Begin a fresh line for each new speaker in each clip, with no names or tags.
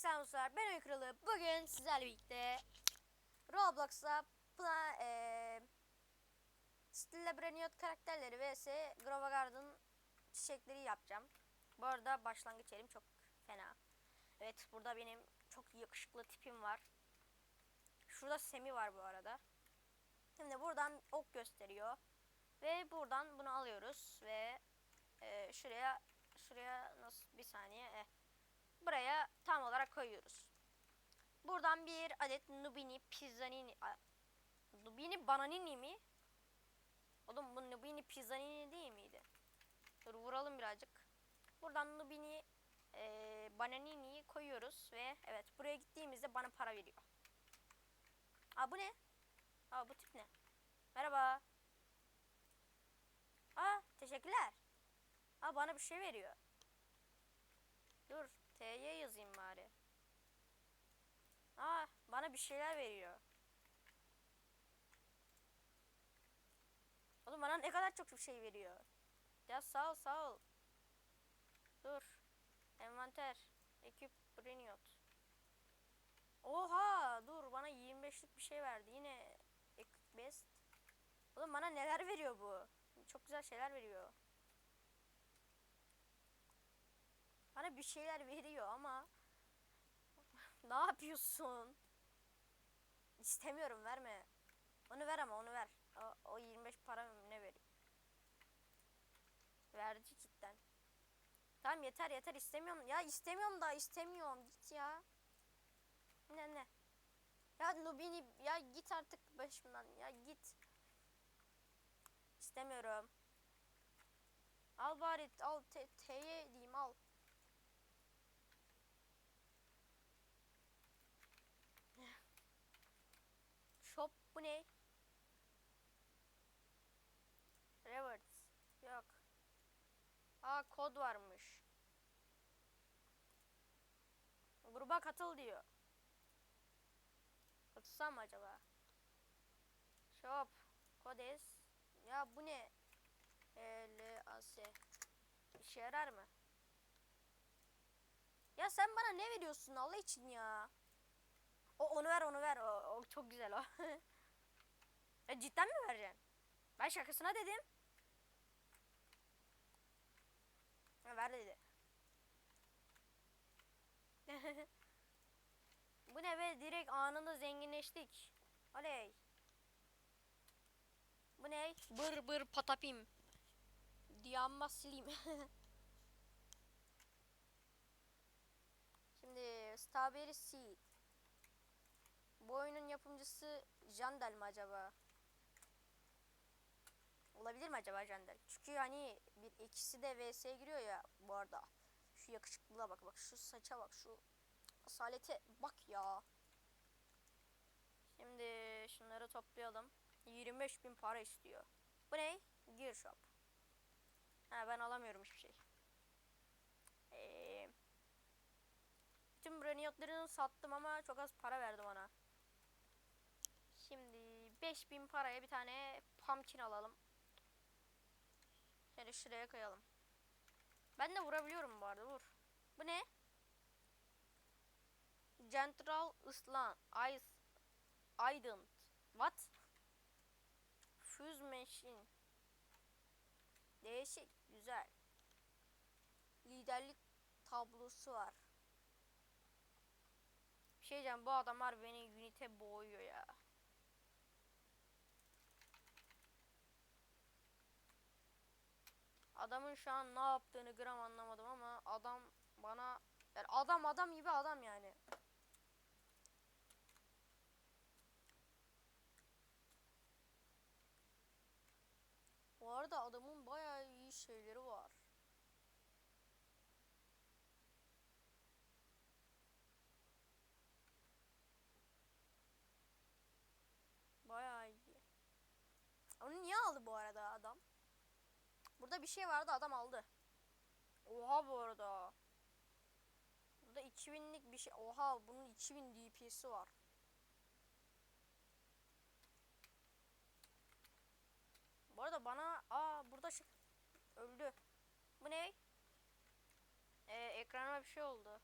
selamlar. Ben Öykü Kralı. Bugün sizlerle birlikte Roblox'ta Pla eee Stella Braniot karakterleri vs Grova Garden çiçekleri yapacağım. Bu arada başlangıç yerim çok fena. Evet burada benim çok yakışıklı tipim var. Şurada Semi var bu arada. Şimdi buradan ok gösteriyor. Ve buradan bunu alıyoruz ve eee, şuraya şuraya nasıl bir saniye eh buraya tam olarak koyuyoruz. Buradan bir adet Nubini Pizzanini Nubini Bananini mi? Oğlum bu Nubini Pizzanini değil miydi? Dur vuralım birazcık. Buradan Nubini eee Bananini'yi koyuyoruz ve evet buraya gittiğimizde bana para veriyor. Aa bu ne? Aa bu tip ne? Merhaba. Aa teşekkürler. Aa bana bir şey veriyor. Dur T'ye yazayım bari. Aa bana bir şeyler veriyor. Oğlum bana ne kadar çok şey veriyor. Ya sağ ol sağ ol. Dur. Envanter. Ekip Briniot. Oha dur bana 25'lik bir şey verdi. Yine Equip Best. Oğlum bana neler veriyor bu? Çok güzel şeyler veriyor. Bana bir şeyler veriyor ama ne yapıyorsun? İstemiyorum verme. Onu ver ama onu ver. O, o 25 para ne veriyor? Verdi cidden. Tamam yeter yeter istemiyorum. Ya istemiyorum da istemiyorum. Git ya. Ne ne? Ya Nubini ya git artık başımdan. Ya git. İstemiyorum. Al bari al T'ye diyeyim al. Shop bu ne? Rewards. Yok. Aa kod varmış. Gruba katıl diyor. Katılsam mı acaba? Shop. Kodes. Ya bu ne? L A S. İşe yarar mı? Ya sen bana ne veriyorsun Allah için ya? O onu ver onu ver. O, o çok güzel o. ya cidden mi vereceksin? Ben şakasına dedim. Ha, ver dedi. Bu ne be direkt anında zenginleştik. Oley. Bu ne? Bır bır patapim. Diyanma sileyim. Şimdi Strawberry Seed. Bu oyunun yapımcısı Jandel mi acaba? Olabilir mi acaba Jandel? Çünkü hani bir ikisi de VS'ye giriyor ya bu arada. Şu yakışıklılığa bak bak şu saça bak şu asalete bak ya. Şimdi şunları toplayalım. 25 bin para istiyor. Bu ne? Gear Shop. Ha ben alamıyorum hiçbir şey. Ee, bütün braniotlarını sattım ama çok az para verdi bana. Şimdi 5000 paraya bir tane pumpkin alalım. Şöyle şuraya koyalım. Ben de vurabiliyorum bu arada vur. Bu ne? Central Islan Ice Aydın. What? Fuse Machine. Değişik, güzel. Liderlik tablosu var. Bir şey diyeceğim bu adamlar beni Unite boğuyor ya. Adamın şu an ne yaptığını gram anlamadım ama adam bana yani adam adam gibi adam yani. Bu arada adamın bayağı iyi şeyleri var. Bayağı iyi. Onu niye aldı bu arada adam? Burada bir şey vardı adam aldı. Oha bu arada. Burada 2000'lik bir şey. Oha bunun 2000 DPS'i var. Bu arada bana aa burada şey öldü. Bu ne? Ee, ekranıma bir şey oldu.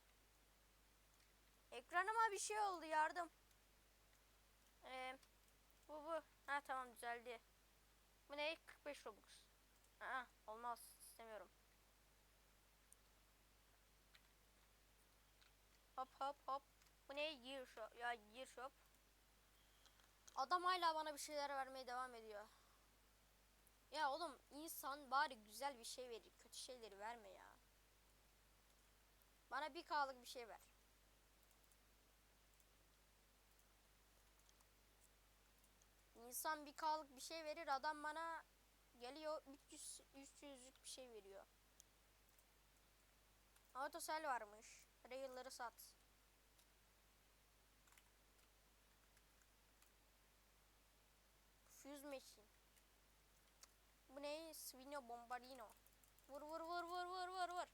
Ekranıma bir şey oldu yardım. Ee, bu bu. Ha tamam düzeldi. Bu ne? 45 Robux. Aa, olmaz istemiyorum. Hop hop hop. Bu ne? Year shop. Ya year shop. Adam hala bana bir şeyler vermeye devam ediyor. Ya oğlum insan bari güzel bir şey verir. Kötü şeyleri verme ya. Bana bir K'lık bir şey ver. İnsan bir K'lık bir şey verir. Adam bana geliyor 300 300'lük bir şey veriyor. Autosel varmış. Rail'ları sat. Fuse machine. Bu ne? Svino Bombardino. Vur vur vur vur vur vur vur.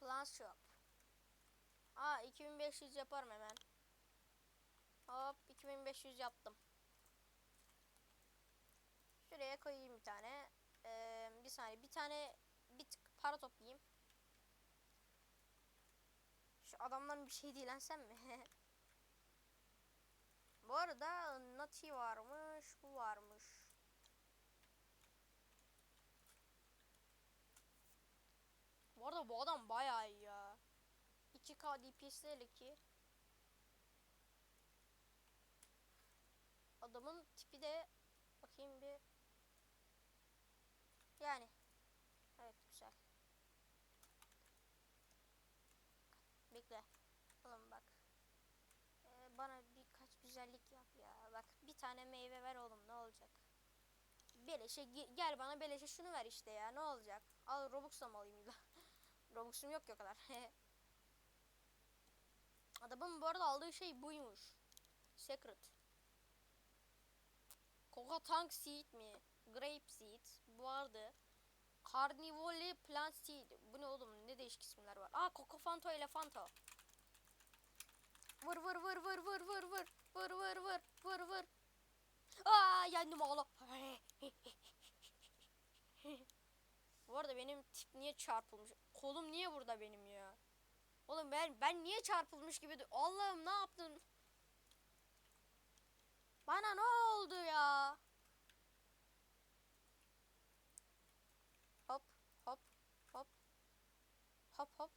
Plant shop. Aa 2500 yaparım hemen. Hop 2500 yaptım. Şuraya koyayım bir tane. Ee, bir saniye bir tane bir tık para toplayayım. Şu adamdan bir şey dilensem mi? Bu arada Nati varmış, bu varmış. Bu arada bu adam bayağı iyi ya. 2K DPS'li ki. Adamın tipi de bakayım bir. Yani. Evet güzel. Bekle. Oğlum bak. Ee, bana birkaç güzellik yap ya. Bak bir tane meyve ver oğlum ne olacak? Beleşe ge- gel bana beleşe şunu ver işte ya ne olacak? Al Robux'la mı alayım illa? Robux'um yok ya kadar. Adamın bu arada aldığı şey buymuş. Secret. Coca Tank Seed mi? Grape Seed. Vardı. Carnivore Plant Seed. Bu ne oğlum? Ne değişik isimler var. Aa Coco Fanto Elefanto. Vur vur vur vur vur vur vur. Vur vur vur vur vur. Aa yendim oğlum. Bu arada benim tip niye çarpılmış? Kolum niye burada benim ya? Oğlum ben ben niye çarpılmış gibi? Allah'ım ne yaptın? Bana ne oldu ya? Hop hop hop. Hop hop.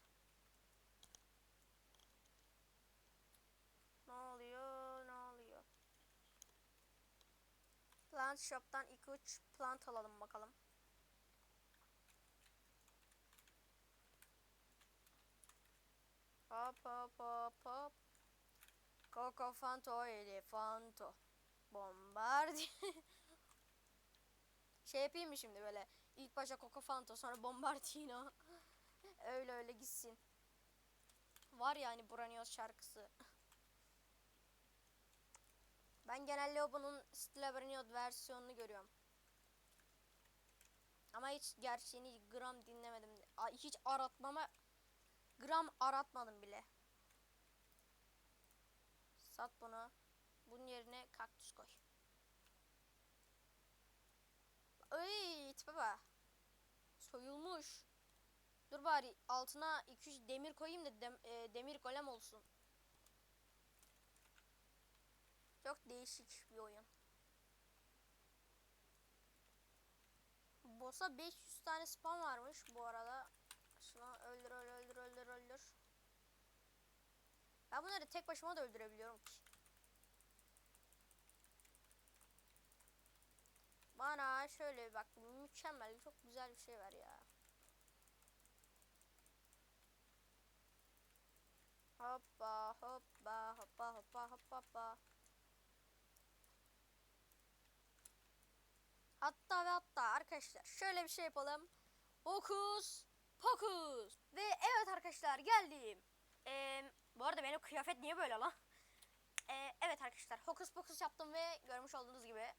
Ne oluyor? Ne oluyor? Plant Shop'tan 2-3 plant alalım bakalım. Hop hop hop hop. Coco Fanto Elefanto. Bombardi. şey yapayım mı şimdi böyle? İlk başa Coco Fanto sonra Bombardino. öyle öyle gitsin. Var yani Branios şarkısı. Ben genelde bunun Stella Branios versiyonunu görüyorum. Ama hiç gerçeğini gram dinlemedim. Hiç aratmama gram aratmadım bile. Sat bunu. Bunun yerine kaktüs koy. Ay bak. Soyulmuş. Dur bari altına 200 demir koyayım da dem- e, demir golem olsun. Çok değişik bir oyun. Boss'a 500 tane spam varmış bu arada. Şunu öldür öldür öldür öldür. Ben bunları tek başıma da öldürebiliyorum ki. Bana şöyle bak mükemmel çok güzel bir şey ver ya. Hoppa hoppa hoppa hoppa hoppa hoppa. Hatta ve hatta arkadaşlar şöyle bir şey yapalım. Hokus pokus. Ve evet arkadaşlar geldim. Ee, bu arada benim kıyafet niye böyle lan? Ee, evet arkadaşlar hokus pokus yaptım ve görmüş olduğunuz gibi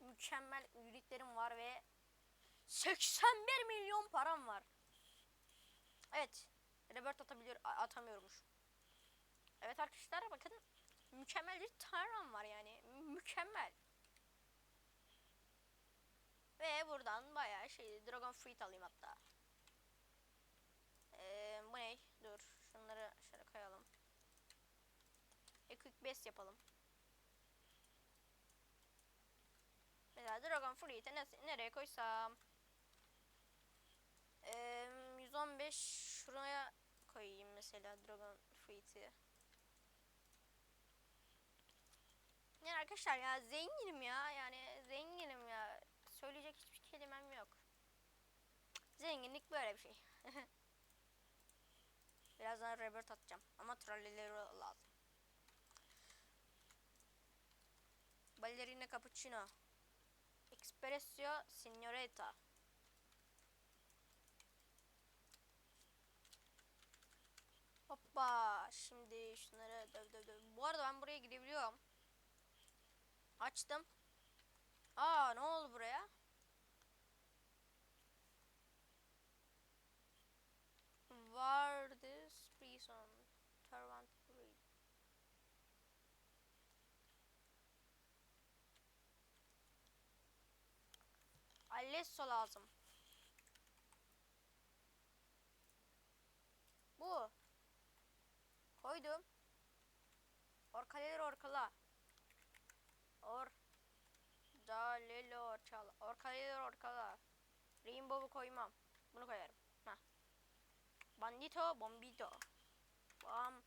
mükemmel ürünlerim var ve 81 milyon param var. Evet. Rebirth atabiliyor, atamıyormuş. Evet arkadaşlar bakın mükemmel bir tarlam var yani. Mükemmel. Ve buradan bayağı şey Dragon Fruit alayım hatta. Ee, bu ne? Dur. Şunları şöyle koyalım. E quick best yapalım. Mesela Dragon Fruit'i nereye koysam? Ee, 115 şuraya koyayım mesela Dragon Fruit'i. Yani arkadaşlar ya zenginim ya. Yani zenginim ya. Söyleyecek hiçbir kelimem yok. Zenginlik böyle bir şey. Birazdan rebirth atacağım ama trolleleri lazım. Ballerina cappuccino. Espresso signorita. Hoppa. Şimdi şunları döv döv döv. Bu arada ben buraya girebiliyorum. Açtım. Aa ne oldu buraya? Var this prison. Tarvant Breed. Alesso lazım. Bu. Koydum. Orkaleleri orkala. Or. Dalelo orkala. Orkaleleri orkala. Rainbow'u koymam. Bunu koyarım. Heh. Bandito, bombito. Bam.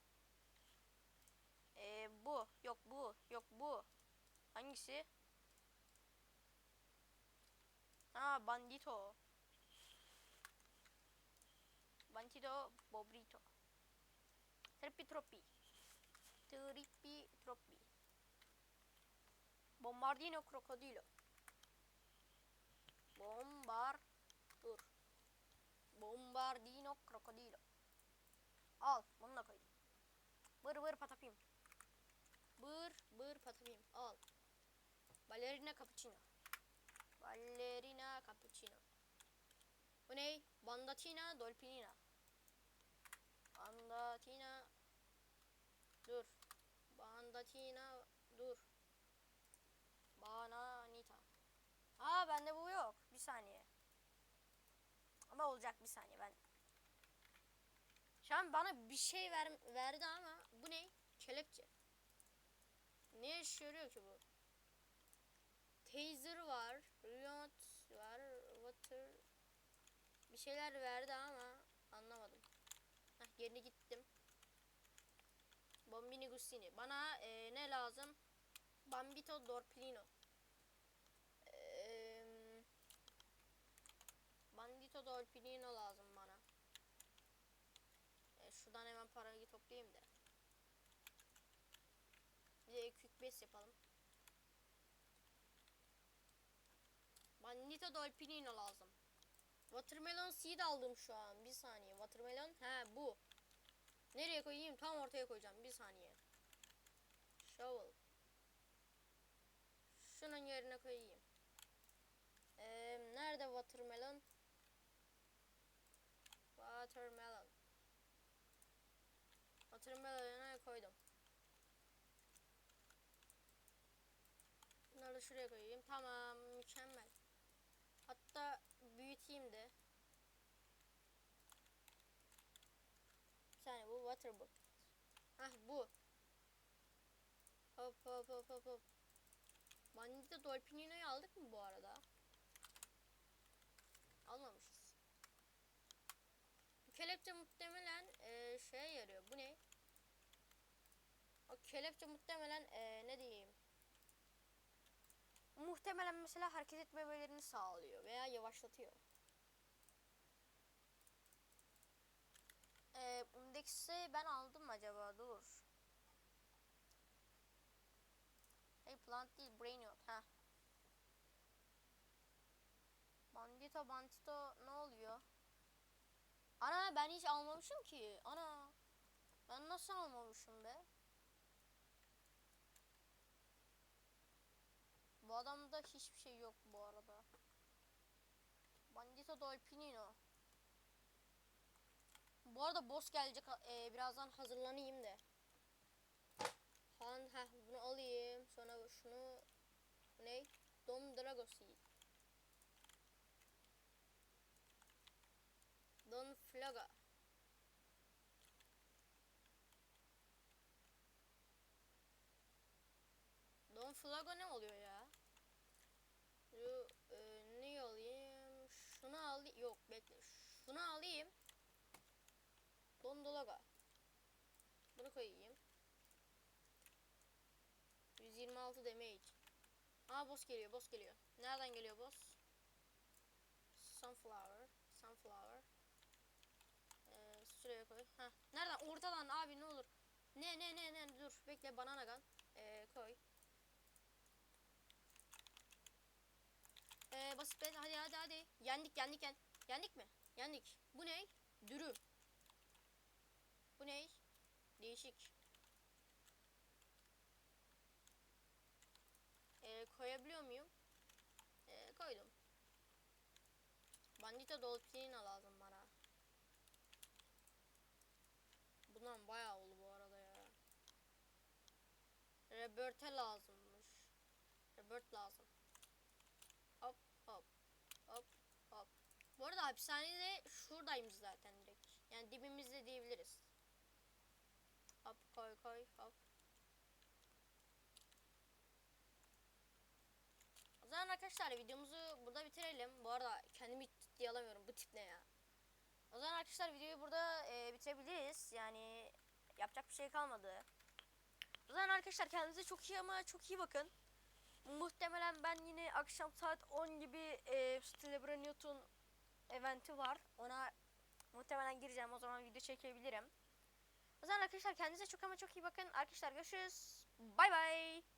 Ee, bu. Yok bu. Yok bu. Hangisi? Ha bandito. Bandito, bobrito. Trippi troppi. Trippi troppi. Bombardino crocodilo. Bombar. Dur. Bombardino crocodilo. Al. Bunu da koydum. Bır bır patapim. Bır bır patapim. Al. Ballerina cappuccino. Ballerina cappuccino. Bu ne? Bandatina dolpinina. Bandatina. Dur. Bandatina. Dur. Bananita. Aa bende bu yok. Bir saniye. Ama olacak bir saniye ben. Şu an bana bir şey ver, verdi ama bu ne? Kelepçe. Ne yarıyor ki bu? Taser var. Remote var. Water. Bir şeyler verdi ama anlamadım. Heh, geri gittim. Bombini Gustini. Bana e, ne lazım? Bambito Dorplino. Bandito Dolpinino lazım bana. E, şuradan hemen parayı toplayayım da. Bir de quick base yapalım. Bandito Dolpinino lazım. Watermelon seed aldım şu an. Bir saniye. Watermelon. He bu. Nereye koyayım? Tam ortaya koyacağım. Bir saniye. Shovel. Şunun yerine koyayım. Ee, nerede watermelon? Watermelon. Watermelon'a koydum. Bunları da şuraya koyayım. Tamam, mükemmel. Hatta büyüteyim de. Bir saniye bu water bucket. Hah bu. Hop hop hop hop hop. Bandito Dolpinino'yu aldık mı bu arada? Almamışız. Kelepçe muhtemelen e, şeye yarıyor. Bu ne? O kelepçe muhtemelen e, ne diyeyim? Muhtemelen mesela hareket etmemelerini sağlıyor veya yavaşlatıyor. Ee, Undex'i ben aldım acaba? Dur. Hey plant değil brainiot ha. Bandito bandito ne oluyor? Ana ben hiç almamışım ki. Ana. Ben nasıl almamışım be? Bu adamda hiçbir şey yok bu arada. Bandito Dolpinino. Bu arada boss gelecek. Ee, birazdan hazırlanayım da. Han heh bunu alayım. Sonra şunu ne? Dom Dragosi. Don Flaga.
Sunflago ne oluyor ya? Şu, e, ne alayım? Şunu alayım. Yok bekle. Şunu alayım. Dondolaga. Bunu koyayım. 126 damage. Aa boss geliyor, boss geliyor. Nereden geliyor boss? Sunflower. Ee, şuraya koy. Nereden? Ortadan abi ne olur. Ne ne ne ne dur bekle banana gun. Ee, koy. Ee, basit be hadi hadi hadi. Yendik yendik yen. Yendik mi? Yendik. Bu ne? Dürü. Bu ne? Değişik. Ee, koyabiliyor muyum? Ee, koydum. Bandito Dolphinina lazım bana. Bundan bayağı oldu bu arada ya. Robert'e lazımmış. Robert lazım. Hop hop hop hop. Bu arada hapishanede şuradaymış zaten direkt. Yani dibimizde diyebiliriz. Hop koy koy hop. O zaman arkadaşlar videomuzu burada bitirelim. Bu arada kendimi ciddiye alamıyorum. Bu tip ne ya? O zaman arkadaşlar videoyu burada e, bitirebiliriz. Yani yapacak bir şey kalmadı. O zaman arkadaşlar kendinize çok iyi ama çok iyi bakın. Muhtemelen ben yine akşam saat 10 gibi e, Stille Newton eventi var. Ona muhtemelen gireceğim. O zaman video çekebilirim. O zaman arkadaşlar kendinize çok ama çok iyi bakın. Arkadaşlar görüşürüz. Bay bay.